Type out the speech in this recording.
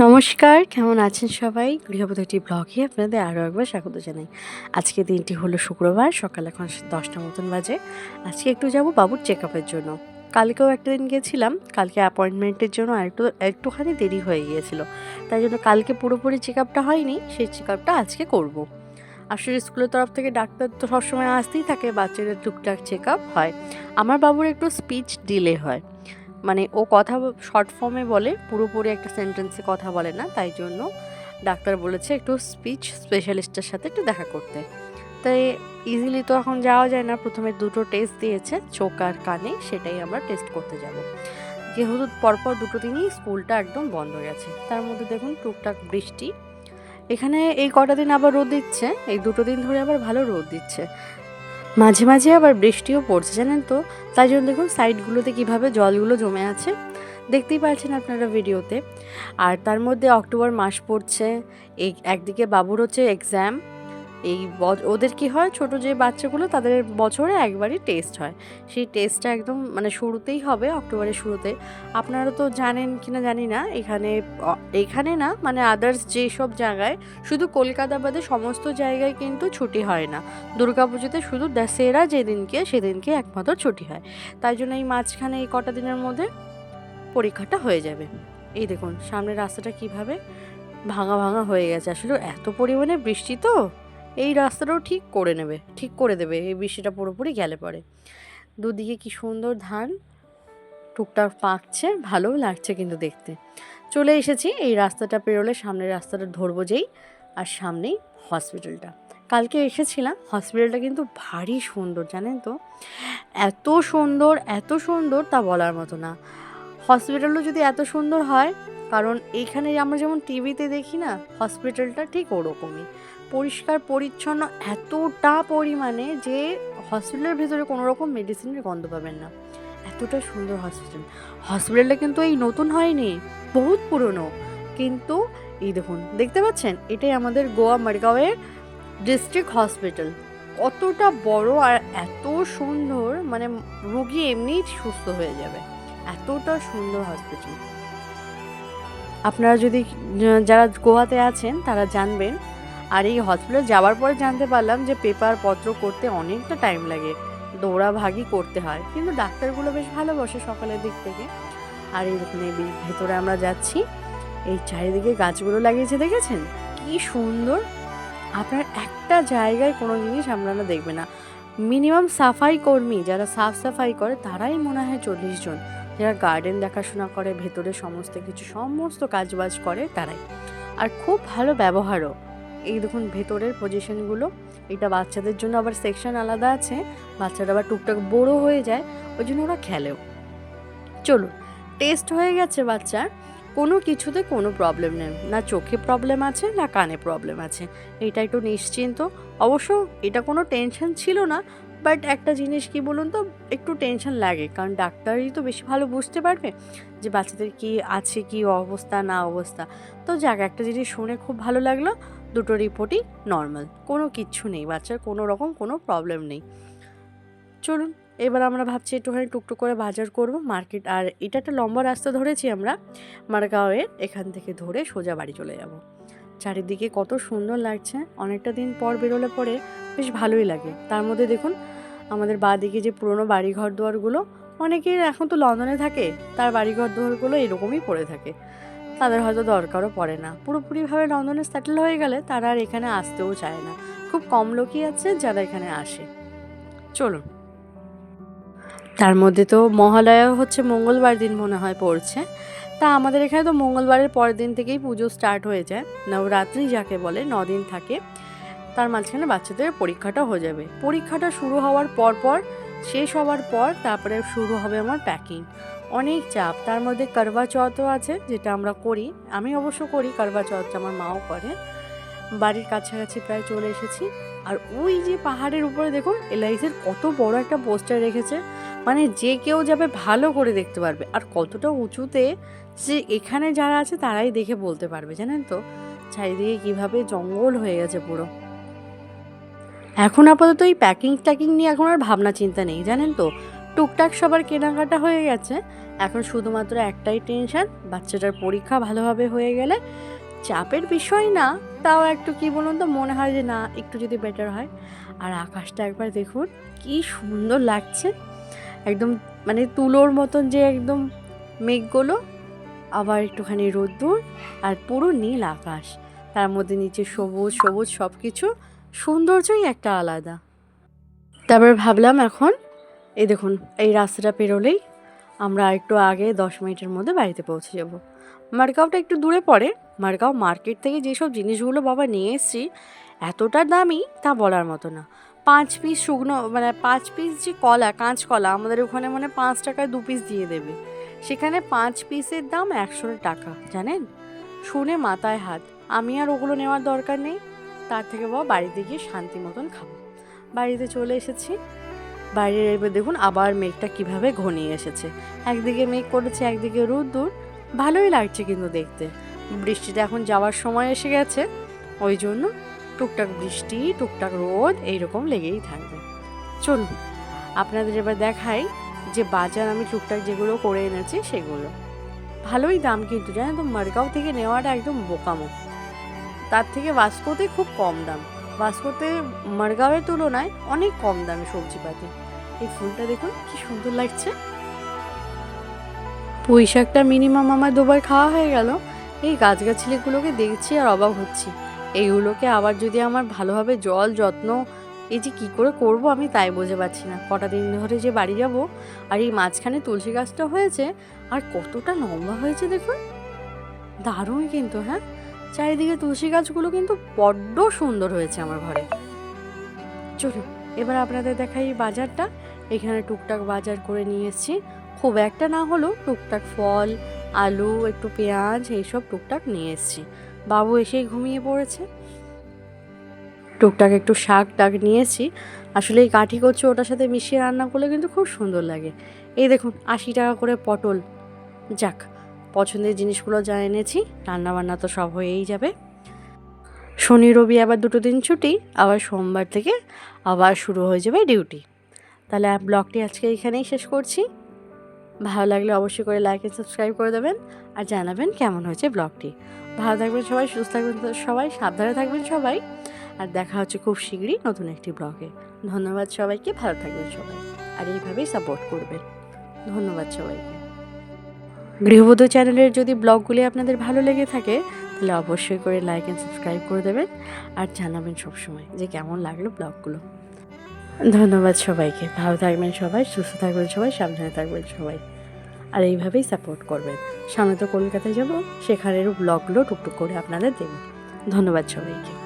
নমস্কার, কেমন আছেন সবাই? গৃহবধূটি ব্লগে আপনাদের আরও একবার স্বাগত জানাই। আজকে দিনটি হলো শুক্রবার, সকাল এখন দশটা মতন বাজে। আজকে একটু যাব বাবুর চেক আপের জন্য। কালকেও একটা দিন গিয়েছিলাম কালকে অ্যাপয়েন্টমেন্টের জন্য একটু একটুখানি দেরি হয়ে গিয়েছিল। তাই জন্য কালকে পুরোপুরি চেক আপটা হয়নি, সেই চেক আপটা আজকে করব। আসলে স্কুলের তরফ থেকে ডাক্তার তো সবসময় আসতেই থাকে, বাচ্চাদের টুকটাক চেক আপ হয়। আমার বাবুর একটু স্পিচ ডিলে হয়। মানে ও কথা শর্ট ফর্মে বলে, পুরোপুরি একটা সেন্টেন্সে কথা বলে না, তাই জন্য ডাক্তার বলেছে একটু স্পিচ স্পেশালিস্টের সাথে একটু দেখা করতে। তাই ইজিলি তো এখন যাওয়া যায় না, প্রথমে দুটো টেস্ট দিয়েছে, চোখ আর কানে, সেটাই আমরা টেস্ট করতে যাব। যেহেতু পরপর দুটো দিনই স্কুলটা একদম বন্ধ গেছে, তার মধ্যে দেখুন টুকটাক বৃষ্টি। এখানে এই কটা দিন আবার রোদ দিচ্ছে, এই দুটো দিন ধরে আবার ভালো রোদ দিচ্ছে। মাঝে মাঝে আবার বৃষ্টিও পড়ছে, জানেন তো? তাই জন্য দেখুন সাইডগুলোতে কীভাবে জলগুলো জমে আছে। দেখতেই পাচ্ছেন আপনারা ভিডিওতে। আর তার মধ্যে অক্টোবর মাস পড়ছে একদিকে বাবুর হচ্ছে এক্সাম এই ওদের কি হয়? ছোট যে বাচ্চাগুলো, তাদের বছরে একবারই টেস্ট হয়। সেই টেস্টটা একদম মানে শুরুতেই হবে, অক্টোবরের শুরুতে। আপনারা তো জানেন কি না জানি না, এখানে এখানে না মানে আদার্স যেসব জায়গায়, শুধু কলকাতা বাদে সমস্ত জায়গায় কিন্তু ছুটি হয় না। দুর্গাপুজোতে শুধু দশেরা যেদিনকে, সেদিনকে একমাত্র ছুটি হয়। তাই জন্য এই মাঝখানে এই কটা দিনের মধ্যে পরীক্ষাটা হয়ে যাবে। এই দেখুন, সামনের রাস্তাটা কীভাবে ভাঙা ভাঙা হয়ে গেছে। আসলে এত পরিমাণে বৃষ্টি তো! এই রাস্তাটাও ঠিক করে নেবে, ঠিক করে দেবে, এই বৃষ্টিটা পুরোপুরি গেলে পরে। দুদিকে কি সুন্দর ধান টুকটাক পাকছে, ভালোও লাগছে কিন্তু দেখতে। চলে এসেছি এই রাস্তাটা পেরোলে, সামনের রাস্তাটা ধরবো যেই, আর সামনেই হসপিটালটা। কালকে এসেছিলাম, হসপিটালটা কিন্তু ভারী সুন্দর, জানেন তো? এত সুন্দর এত সুন্দর তা বলার মতো না। হসপিটালও যদি এত সুন্দর হয়, কারণ এইখানে আমরা যেমন টিভিতে দেখি না, হসপিটালটা ঠিক ওরকমই। পরিষ্কার, পরিচ্ছন্ন এতটা পরিমাণে যে হসপিটালের ভেতরে কোনো রকম মেডিসিনের গন্ধ পাবেন না। এতটা সুন্দর হসপিটাল হসপিটালটা কিন্তু এই নতুন হয়নি, বহুত পুরনো। কিন্তু এই দেখুন, দেখতে পাচ্ছেন? এটাই আমাদের গোয়া মারগাঁওয়ের ডিস্ট্রিক্ট হসপিটাল কতটা বড় আর এত সুন্দর মানে রোগী এমনিই সুস্থ হয়ে যাবে। এতটা সুন্দর হসপিটাল আপনারা যদি, যারা গোয়াতে আছেন, তারা জানবেন আর এই হসপিটাল যাওয়ার পরে জানতে পারলাম যে পেপার পত্র করতে অনেকটা টাইম লাগে। দৌড়াভাগি করতে হয়। কিন্তু ডাক্তারগুলো বেশ ভালোবাসে সকালের দিক থেকে। আর এই দেখুন, এই ভেতরে আমরা যাচ্ছি। এই চারিদিকে গাছগুলো লাগিয়েছে, দেখেছেন? কি সুন্দর! আপনার একটা জায়গায় কোনো জিনিস আপনারা দেখবে না। মিনিমাম সাফাই কর্মী যারা সাফ সাফাই করে, তারাই মনে হয় চল্লিশ জন। যারা গার্ডেন দেখাশোনা করে, ভেতরে সমস্ত কিছু, সমস্ত কাজবাজ করে, তারাই। আর খুব ভালো ব্যবহারও। এই দেখুন ভেতরের পজিশনগুলো এটা বাচ্চাদের জন্য আবার সেকশন আলাদা আছে। বাচ্চারা আবার টুকটাক বড় হয়ে যায়, ওই জন্য ওরা খেলেও। চলুন টেস্ট হয়ে গেছে বাচ্চার। কোনো কিছুতে কোনো প্রবলেম নেই। না চোখে প্রবলেম আছে, না কানে প্রবলেম আছে। এটা একটু নিশ্চিন্ত। অবশ্য এটা কোনো টেনশন ছিল না বাট একটা জিনিস কি বলুন তো, একটু টেনশন লাগে। কারণ ডাক্তারই তো বেশি ভালো বুঝতে পারবে যে বাচ্চাদের কি আছে, কি অবস্থা, না অবস্থা। তো যাক, একটা জিনিস শুনে খুব ভালো লাগল। দুটো রিপোর্টই নর্মাল কোনো কিচ্ছু নেই বাচ্চার, কোনো রকম কোনো প্রবলেম নেই। চলুন, এবার আমরা ভাবছি একটুখানি টুকটুক করে বাজার করব মার্কেট আর এটা একটা লম্বা রাস্তা ধরেছি আমরা মারগাঁওয়ের এখান থেকে ধরে সোজা বাড়ি চলে যাব। চারিদিকে কত সুন্দর লাগছে, অনেকটা দিন পর বেরোলে পরে বেশ ভালোই লাগে। তার মধ্যে দেখুন, আমাদের বাঁদিকে যে পুরনো বাড়িঘর দুয়ারগুলো, অনেকের এখন তো লন্ডনে থাকে, তার বাড়িঘর দুয়ারগুলো এরকমই পড়ে থাকে। তাদের হয়তো দরকারও পড়ে না। পুরোপুরিভাবে লন্ডনে সেটেল হয়ে গেলে তারা আর এখানে আসতেও চায় না। খুব কম লোকই আছে যারা এখানে আসে। চলুন। তার মধ্যে তো মহালয়া হচ্ছে মঙ্গলবার দিন মনে হয় পড়ছে। তা আমাদের এখানে তো মঙ্গলবারের পরের দিন থেকেই পুজো স্টার্ট হয়ে যায়। নবরাত্রি যাকে বলে দিন থাকে, তার মাঝখানে বাচ্চাদের পরীক্ষাটা হয়ে যাবে। পরীক্ষাটা শুরু হওয়ার পর পর শেষ হওয়ার পর তারপরে শুরু হবে আমার প্যাকিং অনেক চাপ। তার মধ্যে করবা চৌথও আছে, যেটা আমরা করি। আমি অবশ্য করি করবা চৌথটা আমার মাও করে। বাড়ির কাছাকাছি প্রায় চলে এসেছি। আর ওই যে পাহাড়ের উপরে দেখুন, এলআইসির কত বড় একটা পোস্টার রেখেছে। মানে যে কেউ যাবে ভালো করে দেখতে পারবে। আর কতটা উঁচুতে যে এখানে যারা আছে তারাই দেখে বলতে পারবে, জানেন তো? চারিদিকে কীভাবে জঙ্গল হয়ে গেছে পুরো। এখন আপাতত এই প্যাকিং ট্যাকিং নিয়ে এখন আর ভাবনা চিন্তা নেই, জানেন তো? টুকটাক সবার কেনাকাটা হয়ে গেছে। এখন শুধুমাত্র একটাই টেনশন বাচ্চাটার পরীক্ষা ভালোভাবে হয়ে গেলে চাপের বিষয় না, তাও একটু কি বলুন তো, মনে হয় যে না, একটু যদি বেটার হয়। আর আকাশটা একবার দেখুন, কি সুন্দর লাগছে। একদম মানে তুলোর মতন যে একদম মেঘগুলো, আবার একটুখানি রোদ্দুর আর পুরো নীল আকাশ। তার মধ্যে নিচে সবুজ সবুজ সব কিছু সৌন্দর্যই একটা আলাদা। তারপর ভাবলাম এখন এই দেখুন, এই রাস্তাটা পেরোলেই আমরা একটু আগে দশ মিনিটের মধ্যে বাড়িতে পৌঁছে যাব। মার্গাওটা একটু দূরে পড়ে। মার্গাও মার্কেট থেকে যেসব জিনিসগুলো বাবা নিয়ে এসেছি, এতটা দামি তা বলার মতো না। পাঁচ পিস শুকনো মানে পাঁচ পিস যে কলা, কাঁচ কলা, আমাদের ওখানে মানে পাঁচ টাকায় দু পিস দিয়ে দেবে। সেখানে পাঁচ পিসের দাম একশো টাকা, জানেন? শুনে মাথায় হাত। আমি আর ওগুলো নেওয়ার দরকার নেই। তার থেকে বাবা বাড়িতে গিয়ে শান্তি মতন খাব। বাড়িতে চলে এসেছি। বাইরে এবার দেখুন আবার মেঘটা কীভাবে ঘনিয়ে এসেছে। একদিকে মেঘ করেছে, একদিকে রোদ্দুর ভালোই লাগছে কিন্তু দেখতে। বৃষ্টিটা এখন যাওয়ার সময় এসে গেছে। ওই জন্য টুকটাক বৃষ্টি, টুকটাক রোদ এইরকম লেগেই থাকবে। চলুন, আপনাদের এবার দেখাই যে বাজার আমি টুকটাক যেগুলো করে এনেছি সেগুলো। ভালোই দাম কিন্তু, জানেন তো? মারগাঁও থেকে নেওয়াটা একদম বোকামো। তার থেকে বাস্কোতে খুব কম দাম। বাস্কোতে মারগাঁওয়ের তুলনায় অনেক কম দামে সবজিপাতি। এই ফুলটা দেখুন, কি সুন্দর লাগছে। পুঁই শাকটা মিনিমাম আমার দুবার খাওয়া হয়ে গেল। এই গাছগাছালিগুলোকে দেখছি আর অবাক হচ্ছি। এইগুলোকে আবার যদি আমার ভালোভাবে জল, যত্ন, এই যে কী করে করব আমি তাই বুঝে পাচ্ছি না। কটা দিন ধরে যে বাড়ি যাব আর এই মাঝখানে তুলসী গাছটা হয়েছে, আর কতটা লম্বা হয়েছে দেখুন। দারুণ কিন্তু হ্যাঁ? চারিদিকে তুলসী গাছগুলো কিন্তু বড্ড সুন্দর হয়েছে আমার ঘরে। চলুন। এবার আপনাদের দেখাই বাজারটা। এখানে টুকটাক বাজার করে নিয়ে এসেছি। খুব একটা না হলেও টুকটাক ফল, আলু, একটু পেঁয়াজ, এইসব টুকটাক নিয়ে এসেছি। বাবু এসেই ঘুমিয়ে পড়েছে। টুকটাক একটু শাক টাক নিয়েছি আসলে এই কাঠি করছে ওটার সাথে মিশিয়ে রান্না করলে কিন্তু খুব সুন্দর লাগে। এই দেখুন, আশি টাকা করে পটল। যাক, পছন্দের জিনিসগুলো যা এনেছি রান্না বান্না তো সব হয়েই যাবে। শনি, রবি আবার দুটো দিন ছুটি, আবার সোমবার থেকে আবার শুরু হয়ে যাবে ডিউটি। তাহলে ব্লগটি আজকে এখানেই শেষ করছি। ভালো লাগলে অবশ্যই করে লাইক এন্ড সাবস্ক্রাইব করে দেবেন আর জানাবেন কেমন হয়েছে ব্লগটি। ভালো থাকবেন সবাই, সুস্থ থাকবেন সবাই, সাবধানে থাকবেন সবাই। আর দেখা হচ্ছে খুব শীঘ্রই নতুন একটি ব্লগে। ধন্যবাদ সবাইকে, ভালো থাকবেন সবাই। আর এইভাবেই সাপোর্ট করবেন। ধন্যবাদ সবাইকে। গৃহবধূ চ্যানেলের যদি ব্লগগুলি আপনাদের ভালো লেগে থাকে তাহলে অবশ্যই করে লাইক অ্যান্ড সাবস্ক্রাইব করে দেবেন আর জানাবেন সবসময় যে কেমন লাগল ব্লগগুলো। ধন্যবাদ সবাইকে। ভালো থাকবেন সবাই, সুস্থ থাকবেন সবাই, সাবধানে থাকবেন সবাই। আর এইভাবেই সাপোর্ট করবেন। সামনে তো কলকাতায় যাব, সেখানেরও ব্লগগুলো টুকটুক করে আপনাদের দেবেন ধন্যবাদ সবাইকে।